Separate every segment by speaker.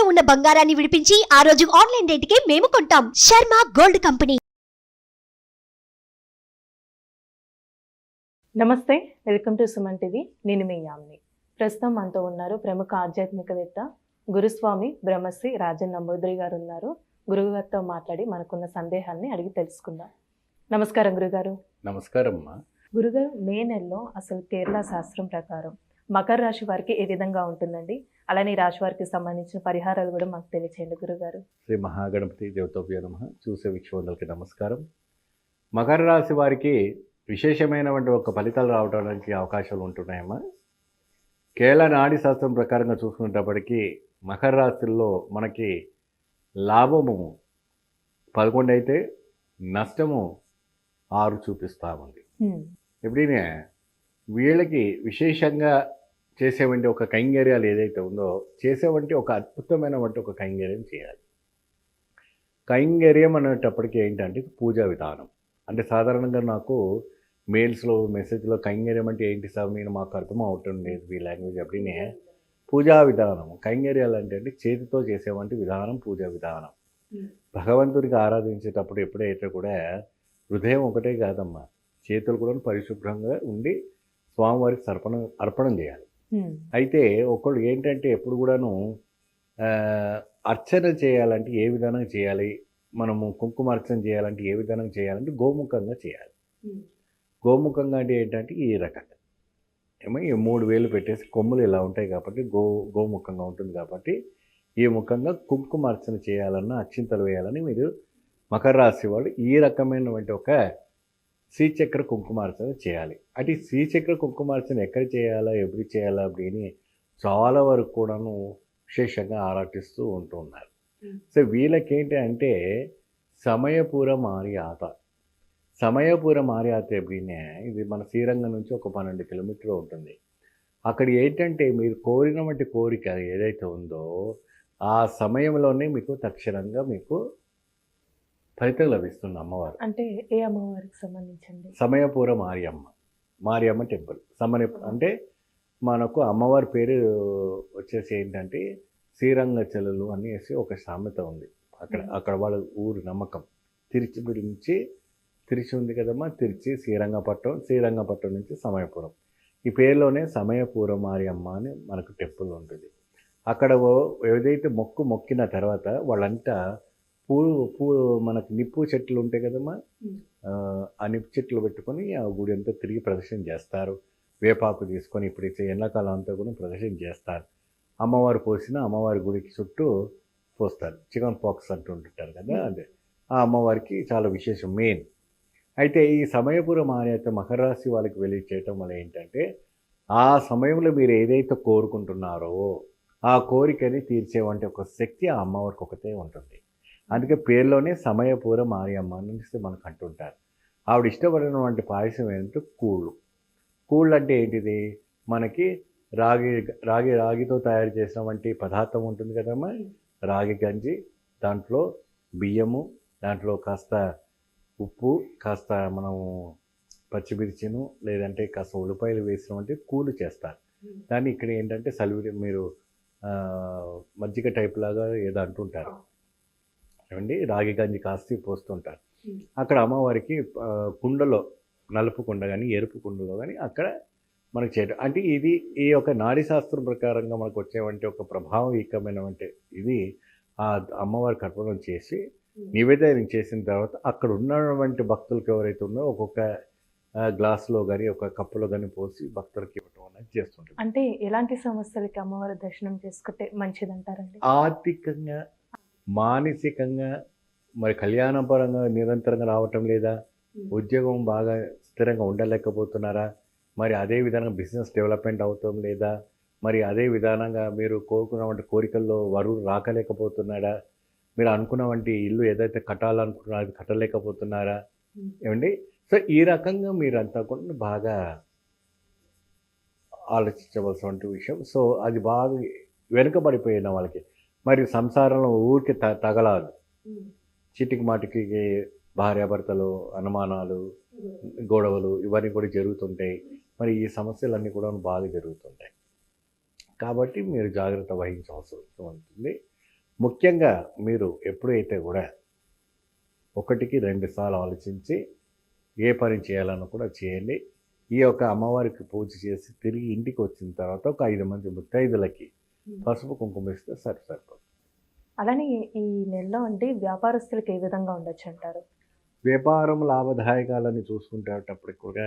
Speaker 1: తాకట్టులో ఉన్న బంగారాన్ని విడిపించి ఆ రోజు ఆన్లైన్ రేటుకే మేము కొంటాం. Sharma gold company.
Speaker 2: నమస్తే వెల్కమ్ టు సుమన్ టీవీ. నేను మీ యామ్ని. ప్రస్తుతం మనతో ఉన్నారు ప్రముఖ ఆధ్యాత్మికవేత్త గురుస్వామి బ్రహ్మశ్రీ రాజన్ నంబూద్రి గారు ఉన్నారు. గురువుగారితో మాట్లాడి మనకున్న సందేహాన్ని అడిగి తెలుసుకుందాం. నమస్కారం గురుగారు.
Speaker 3: నమస్కారం అమ్మా
Speaker 2: గురుగారు మే నెలలో అసలు కేరళ శాస్త్రం ప్రకారం మకర రాశి వారికి ఏ విధంగా ఉంటుందండి? అలానే రాశి వారికి సంబంధించిన పరిహారాలు కూడా మాకు తెలియచేయండి గురుగారు.
Speaker 3: శ్రీ మహాగణపతి దేవతోభ్య నమ. చూసే వీక్షకులందరికీ నమస్కారం. మకర రాశి వారికి విశేషమైనటువంటి ఒక ఫలితాలు రావడానికి అవకాశాలు ఉంటున్నాయమ్మా. కేరళ నాడి శాస్త్రం ప్రకారంగా చూసుకునేటప్పటికీ మకర రాశుల్లో మనకి లాభము పదకొండు అయితే నష్టము ఆరు చూపిస్తూ ఉంది
Speaker 2: హ్మ్.
Speaker 3: ఎప్పుడైనా వీళ్ళకి విశేషంగా చేసేవంటి ఒక కైంగర్యాలు ఏదైతే ఉందో చేసేవంటి ఒక అద్భుతమైనటువంటి ఒక కైంగర్యం చేయాలి. కైంగర్యం అనేటప్పటికీ ఏంటంటే పూజా విధానం. అంటే సాధారణంగా నాకు మెయిల్స్లో మెసేజ్లో కైంగర్యం అంటే ఏంటి సార్? మీరు మాకు అర్థం అవుతుండేది మీ లాంగ్వేజ్ అప్పుడే పూజా విధానం. కైంగర్యాలు అంటే అంటే చేతితో చేసేవంటి విధానం పూజా విధానం. భగవంతుడికి ఆరాధించేటప్పుడు ఎప్పుడైతే కూడా హృదయం ఒకటే కాదమ్మా. చేతులు కూడా పరిశుభ్రంగా ఉండి స్వామివారికి సర్పణ అర్పణం చేయాలి. అయితే ఒకళ్ళు ఏంటంటే ఎప్పుడు కూడాను అర్చన చేయాలంటే ఏ విధానం చేయాలి? మనము కుంకుమార్చన చేయాలంటే ఏ విధానం చేయాలంటే గోముఖంగా చేయాలి. గోముఖంగా అంటే ఏంటంటే ఈ రకంగా ఏమో ఈ మూడు వేలు పెట్టేసి కొమ్ములు ఇలా ఉంటాయి కాబట్టి గో గోముఖంగా ఉంటుంది కాబట్టి ఈ ముఖంగా కుంకుమార్చన చేయాలన్నా అక్షింతలు వేయాలని మీరు మకర రాశి వాళ్ళు ఈ రకమైనటువంటి ఒక శ్రీచక్ర కుంకుమార్చన చేయాలి. అంటే శ్రీచక్ర కుంకుమార్చన ఎక్కడ చేయాలా ఎప్పుడు చేయాలా అని చాలా వరకు కూడాను విశేషంగా ఆరాటిస్తూ ఉంటున్నారు సో వీళ్ళకేంటి అంటే సమయపూర మారియాత. సమయపూర మారియాత ఎప్పుడైనా ఇది మన శ్రీరంగం నుంచి ఒక పన్నెండు కిలోమీటర్లు ఉంటుంది. అక్కడ ఏంటంటే మీరు కోరిన వంటి కోరిక ఏదైతే ఉందో ఆ సమయంలోనే మీకు తక్షణంగా మీకు ఫలితం లభిస్తుంది అమ్మవారు.
Speaker 2: అంటే ఏ అమ్మవారికి సంబంధించండి
Speaker 3: సమయపూర మారియమ్మ. మారియమ్మ టెంపుల్. సమయ అంటే మనకు అమ్మవారి పేరు వచ్చేసి ఏంటంటే శ్రీరంగ చెల్లెలు అనేసి ఒక సామెత ఉంది. అక్కడ అక్కడ వాళ్ళ ఊరు నమ్మకం. తిరుచి నుంచి తిరుచి ఉంది కదమ్మా తిరుచి శ్రీరంగపట్నం శ్రీరంగపట్నం నుంచి సమయపురం. ఈ పేరులోనే సమయపురం మారియమ్మ అని మనకు టెంపుల్ ఉంటుంది. అక్కడ ఏదైతే మొక్కు మొక్కిన తర్వాత వాళ్ళంతా పూ పూ మనకు నిప్పు చెట్లు ఉంటాయి కదమ్మా. ఆ, నిప్పు చెట్లు పెట్టుకొని ఆ గుడి అంతా తిరిగి ప్రదర్శన చేస్తారు. వేపాకు తీసుకొని ఇప్పుడైతే ఎండాకాలం అంతా కూడా ప్రదర్శన చేస్తారు. అమ్మవారు పోసిన అమ్మవారి గుడికి చుట్టూ పోస్తారు. చికెన్ పాక్స్ అంటుంటారు కదా అదే. ఆ అమ్మవారికి చాలా విశేషం మెయిన్. అయితే ఈ సమయపురం ఆనేత మకర రాశి వాళ్ళకి వెళ్ళి చేయటం వల్ల ఏంటంటే ఆ సమయంలో మీరు ఏదైతే కోరుకుంటున్నారో ఆ కోరికని తీర్చేవంటి ఒక శక్తి ఆ అమ్మవారికి ఒకటే ఉంటుంది. అందుకే పేరులోనే సమయపూర మారియమ్మ అనిపిస్తే మనకు అంటుంటారు. ఆవిడ ఇష్టపడినటువంటి పాయసం ఏంటంటే కూళ్ళు. కూళ్ళు అంటే ఏంటిది? మనకి రాగి రాగి రాగితో తయారు చేసినటువంటి పదార్థం ఉంటుంది కదమ్మా రాగి గంజి దాంట్లో బియ్యము దాంట్లో కాస్త ఉప్పు కాస్త మనము పచ్చిమిర్చిను లేదంటే కాస్త ఉల్లిపాయలు వేసినటువంటి కూలు చేస్తారు. దాన్ని ఇక్కడ ఏంటంటే సలివిడి మీరు మజ్జిగ టైప్ లాగా ఏదో అంటుంటారు. ఏమండి? రాగి గంజి కాస్త పోస్తుంటారు. అక్కడ అమ్మవారికి కుండలో నలుపు కుండ కానీ ఎరుపు కుండలో కానీ అక్కడ మనకు చేయటం. అంటే ఇది ఈ యొక్క నాడీ శాస్త్రం ప్రకారంగా మనకు వచ్చేవంటి ఒక ప్రభావయుతమైనటువంటి ఇది ఆ అమ్మవారికి అర్పణం చేసి నివేదన చేసిన తర్వాత అక్కడ ఉన్నటువంటి భక్తులకు ఎవరైతే ఉన్నారో ఒక్కొక్క గ్లాసులో కానీ ఒక కప్పులో కానీ పోసి భక్తులకి ఇవ్వటం అనేది చేస్తుంటారు.
Speaker 2: అంటే ఎలాంటి సమస్యలకి అమ్మవారి దర్శనం చేసుకుంటే మంచిదంటారండి?
Speaker 3: ఆర్థికంగా మానసికంగా మరి కళ్యాణపరంగా నిరంతరంగా రావటం లేదా ఉద్యోగం బాగా స్థిరంగా ఉండలేకపోతున్నారా? మరి అదే విధంగా బిజినెస్ డెవలప్మెంట్ అవుతాం లేదా? మరి అదే విధానంగా మీరు కోరుకున్నటువంటి కోరికల్లో వరుడు రాకలేకపోతున్నాడా మీరు అనుకున్నటువంటి ఇల్లు ఏదైతే కట్టాలనుకుంటున్నారో అది కట్టలేకపోతున్నారా? ఏమండి? సో ఈ రకంగా మీరంతా కూడా బాగా ఆలోచించవలసిన విషయం. సో అది బాగా వెనుకబడిపోయిన వాళ్ళకి. మరి సంసారంలో ఊరికి త తగలాదు చీటికి మాటికి భార్యాభర్తలు అనుమానాలు గొడవలు ఇవన్నీ కూడా జరుగుతుంటాయి. మరి ఈ సమస్యలన్నీ కూడా బాగా జరుగుతుంటాయి. కాబట్టి మీరు జాగ్రత్త వహించవలసి ఉంటుంది ముఖ్యంగా మీరు ఎప్పుడైతే కూడా ఒకటికి రెండు సార్లు ఆలోచించి ఏ పని చేయాలన్నా కూడా చేయండి. ఈ యొక్క అమ్మవారికి పూజ చేసి తిరిగి ఇంటికి వచ్చిన తర్వాత ఒక ఐదు మంది ముత్తైదులకి పసుపు కుంకుమ ఇస్తే సరి సరిపోతుంది.
Speaker 2: అలానే ఈ నెలలో అంటే వ్యాపారస్తులకు ఏ విధంగా ఉండొచ్చు అంటారు?
Speaker 3: వ్యాపారం లాభదాయకాలని చూసుకుంటేటప్పటికి కూడా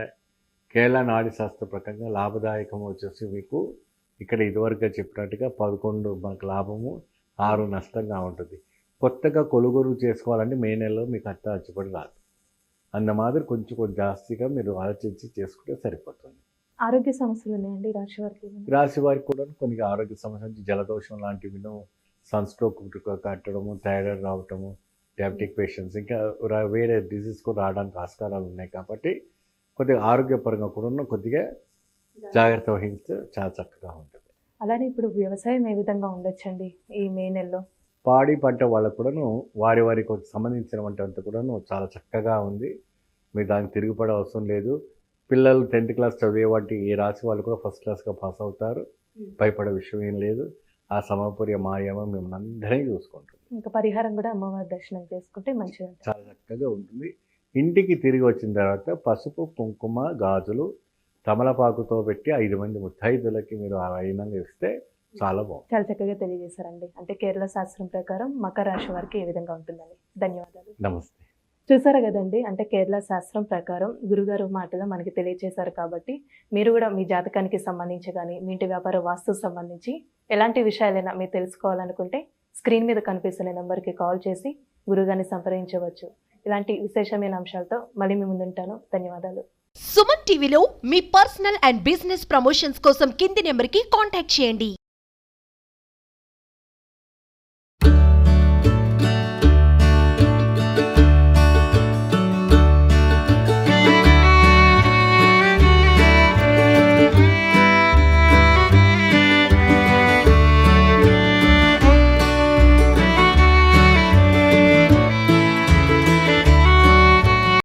Speaker 3: కేరళ నాడి శాస్త్ర ప్రకారంగా లాభదాయకం వచ్చేసి మీకు ఇక్కడ ఇదివరకే చెప్పినట్టుగా పదకొండు మనకు లాభము ఆరు నష్టంగా ఉంటుంది. కొత్తగా కొనుగోలు చేసుకోవాలంటే మే నెలలో మీకు అత్త అచ్చుపడి రాదు. అంద మాదిరి కొంచెం కొంచెం జాస్తిగా మీరు ఆలోచించి చేసుకుంటే సరిపోతుంది.
Speaker 2: ఆరోగ్య సమస్యలు ఉన్నాయండి రాశి వారికి?
Speaker 3: రాశి వారికి కూడా కొన్ని ఆరోగ్య సమస్యలు జలదోషం లాంటివి సన్ స్ట్రోక్ కట్టడము థైరాయిడ్ రావటము డయాబెటిక్ పేషెంట్స్ ఇంకా వేరే డిసీజ్ కూడా రావడానికి ఆస్కారాలు ఉన్నాయి కాబట్టి కొద్దిగా ఆరోగ్యపరంగా కూడా కొద్దిగా జాగ్రత్త వహిస్తే చాలా చక్కగా ఉంటుంది.
Speaker 2: అలానే ఇప్పుడు వ్యవసాయం ఏ విధంగా ఉండొచ్చండి ఈ మే నెలలో?
Speaker 3: పాడి పంట వాళ్ళకు కూడాను వారి వారికి సంబంధించిన వంట అంతా కూడాను చాలా చక్కగా ఉంది. మీరు దానికి తిరుగుపడే అవసరం లేదు. పిల్లలు టెన్త్ క్లాస్ చదివే వాటి ఏ రాసి వాళ్ళు కూడా ఫస్ట్ క్లాస్గా పాస్ అవుతారు. భయపడే విషయం ఏం లేదు. ఆ సమపుర్య మాయమ మిమ్మల్ని అందరినీ చూసుకుంటుంది.
Speaker 2: ఇంకా పరిహారం కూడా అమ్మవారి దర్శనం చేసుకుంటే అంటారు.
Speaker 3: చాలా చక్కగా ఉంటుంది. ఇంటికి తిరిగి వచ్చిన తర్వాత పసుపు కుంకుమ గాజులు తమలపాకుతో పెట్టి ఐదు మంది ముత్తైదులకి మీరు ఆ అయినంగా ఇస్తే చాలా బాగుంది
Speaker 2: చాలా చక్కగా తెలియజేశారండి. అంటే కేరళ శాస్త్రం ప్రకారం మకర రాశి వారికి ఏ విధంగా ఉంటుందని. ధన్యవాదాలు.
Speaker 3: నమస్తే.
Speaker 2: చూసారు కదండి? అంటే కేరళ శాస్త్రం ప్రకారం గురుగారు మాటలు మనకి తెలియజేశారు కాబట్టి మీరు కూడా మీ జాతకానికి సంబంధించి కానీ మీ ఇంటి వ్యాపార వాస్తు సంబంధించి ఎలాంటి విషయాలైనా మీరు తెలుసుకోవాలనుకుంటే స్క్రీన్ మీద కనిపిస్తున్న నెంబర్కి కాల్ చేసి గురుగారిని సంప్రదించవచ్చు. ఇలాంటి విశేషమైన అంశాలతో మళ్ళీ మీ ముందుంటాను. ధన్యవాదాలు.
Speaker 1: సుమన్ టీవీలో మీ పర్సనల్ అండ్ బిజినెస్ ప్రమోషన్స్ కోసం కింది నెంబర్కి కాంటాక్ట్ చేయండి.